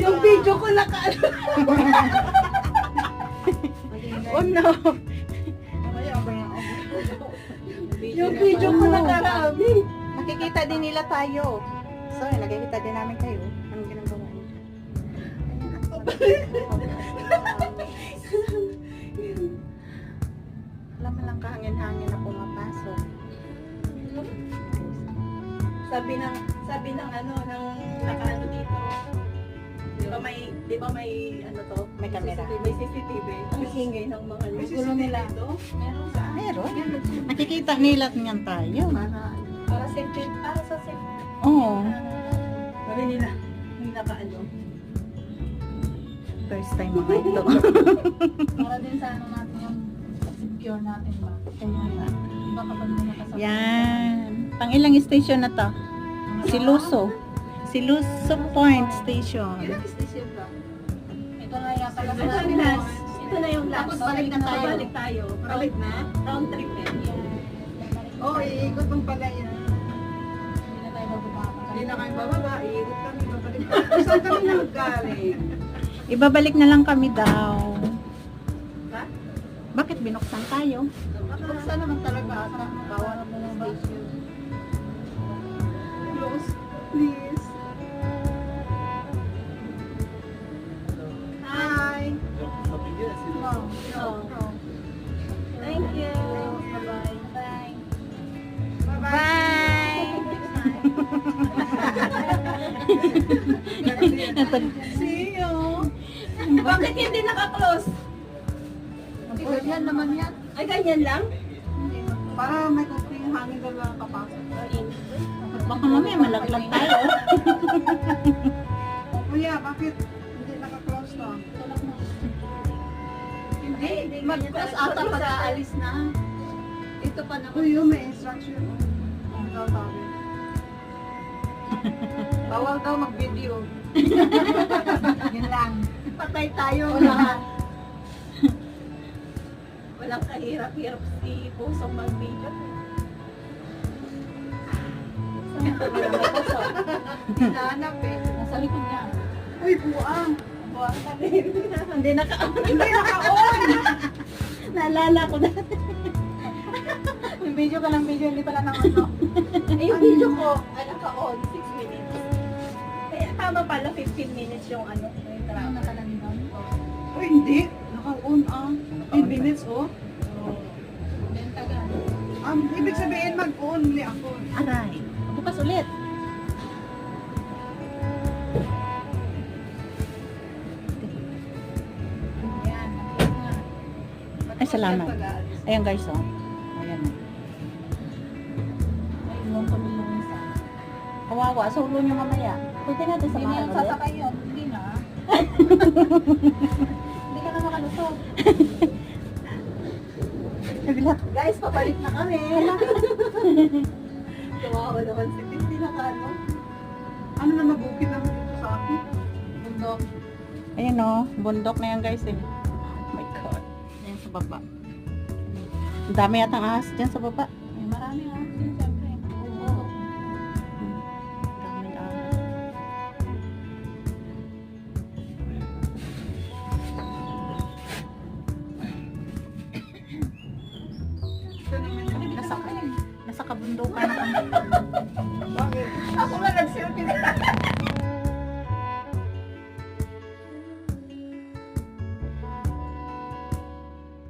Yung video ko naka... Oh no. Yung video ko nakarami. Nakikita din nila tayo. So, nakikita din namin kayo. Anong ginagawa niyo? Alam mo lang kahangin-hangin na pumapasok. Sabi ng, sabi ng ano, ng nakaano dito. Di ba may, di ba may ano to? May camera. CCTV, may CCTV. Ang ingay ng mga May gulo nila. Meron sa Meron. Nakikita nila niyan tayo. Para, para safety, para sa safety. Oo. Sabi nila, may nakaano. First time mga ito. Para din sa ano natin yung secure natin ba? Kaya nga. Iba kapag may nakasama. Yan. Pang ilang station na to? Si Luso. Si Luso Point Station. Ito na yata Ito lang na yung last. Ito na yung last. Tapos balik na tayo. Balik tayo. Balik na? Round trip eh. Oo, Oh, iikot mong pala yan. Hindi na tayo bababa. Hindi na kayo bababa, iikot kami, babalik kami. Saan kami naggaling? Ibabalik na lang kami daw. Ha? Bakit binuksan tayo? Saan naman talaga ata? Bawal Bakit hindi naka-close? Ganyan naman yan. Ay, ganyan lang? Para may kunting hangin na lang kapasok. Baka mamaya malaglag tayo. Kuya, bakit hindi naka-close to? Hindi, hindi Mag-close ata pag aalis na. Ito pa naman. Kuya, may instruction. Ang daw sabi. Bawal daw mag-video. Yun lang. Patay tayo lahat. Walang kahirap-hirap si Pusong mag-video. Hinahanap eh. Nasa likod niya. Uy, buang. Buwang ka din. Hindi naka Hindi naka-on. Naalala ko na. May video ka lang video, hindi pala ano. Eh, yung video ko, ano ka on, 6 minutes. Kaya tama pala 15 minutes yung ano, yung Ano travel. doon? Uy, hindi. Naka-on ah. 10 minutes oh. Benta ka. Um, ibig sabihin mag-on li ako. Aray. Bukas ulit. Ay, salamat. Ayan guys, oh. Kawawa, sa ulo nyo mamaya. Pwede natin Hindi na samahan yung ulit. sasakay yun. Hindi na. Hindi ka na makalusot. Nabilat. Guys, pabalik na kami. Kawawa naman si Pinti na ano. Ano na mabukit naman dito sa akin? Bundok. Ayan oh, bundok na yan guys eh. Oh my God. Ayan sa baba. Ang dami yatang ahas dyan sa baba. Ay, marami nga. Yun, Nasa, nasa kabundukan ako. Bakit? Ako nga nag-selfie na